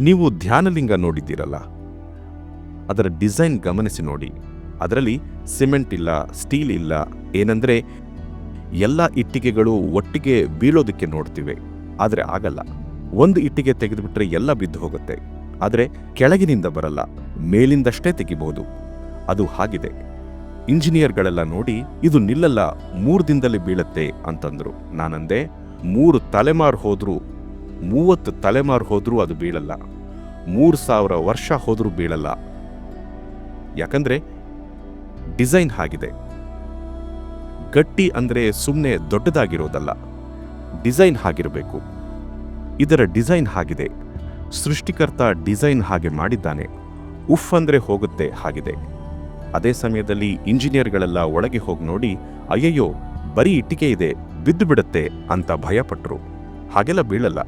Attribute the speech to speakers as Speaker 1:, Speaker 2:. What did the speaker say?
Speaker 1: ನೀವು ಧ್ಯಾನಲಿಂಗ ನೋಡಿದ್ದೀರಲ್ಲ? ಅದರ ಡಿಸೈನ್ ಗಮನಿಸಿ ನೋಡಿ. ಅದರಲ್ಲಿ ಸಿಮೆಂಟ್ ಇಲ್ಲ, ಸ್ಟೀಲ್ ಇಲ್ಲ, ಏನಂದರೆ ಎಲ್ಲ ಇಟ್ಟಿಗೆಗಳು ಒಟ್ಟಿಗೆ ಬೀಳೋದಕ್ಕೆ ನೋಡ್ತಿವೆ. ಆದರೆ ಆಗಲ್ಲ. ಒಂದು ಇಟ್ಟಿಗೆ ತೆಗೆದುಬಿಟ್ರೆ ಎಲ್ಲ ಬಿದ್ದು ಹೋಗುತ್ತೆ. ಆದರೆ ಕೆಳಗಿನಿಂದ ಬರಲ್ಲ, ಮೇಲಿಂದಷ್ಟೇ ತೆಗಿಬಹುದು. ಅದು ಹಾಗಿದೆ. ಇಂಜಿನಿಯರ್ಗಳೆಲ್ಲ ನೋಡಿ, ಇದು ನಿಲ್ಲಲ್ಲ ಮೂರು ದಿನದಲ್ಲಿ ಬೀಳತ್ತೆ ಅಂತಂದ್ರು. ನಾನಂದೆ, ಮೂರು ತಲೆಮಾರು ಹೋದ್ರೂ ಮೂವತ್ತು ತಲೆಮಾರು ಹೋದರೂ ಅದು ಬೀಳಲ್ಲ. ಮೂರು ಸಾವಿರ ವರ್ಷ ಹೋದರೂ ಬೀಳಲ್ಲ. ಯಾಕಂದ್ರೆ, ಡಿಸೈನ್ ಹಾಗಿದೆ. ಗಟ್ಟಿ ಅಂದರೆ ಸುಮ್ಮನೆ ದೊಡ್ಡದಾಗಿರೋದಲ್ಲ. ಡಿಸೈನ್ ಆಗಿರಬೇಕು ಇದರ ಡಿಸೈನ್ ಹಾಗಿದೆ. ಸೃಷ್ಟಿಕರ್ತ ಡಿಸೈನ್ ಹಾಗೆ ಮಾಡಿದ್ದಾನೆ. ಉಫ್ ಅಂದ್ರೆ ಹೋಗುತ್ತೆ, ಹಾಗಿದೆ. ಅದೇ ಸಮಯದಲ್ಲಿ ಇಂಜಿನಿಯರ್ಗಳೆಲ್ಲ ಒಳಗೆ ಹೋಗಿ ನೋಡಿ, ಅಯ್ಯಯ್ಯೋ, ಬರೀ ಇಟ್ಟಿಗೆ ಇದೆ ಬಿದ್ದು ಬಿಡುತ್ತೆ ಅಂತ ಭಯಪಟ್ರು. ಹಾಗೆಲ್ಲ ಬೀಳಲ್ಲ.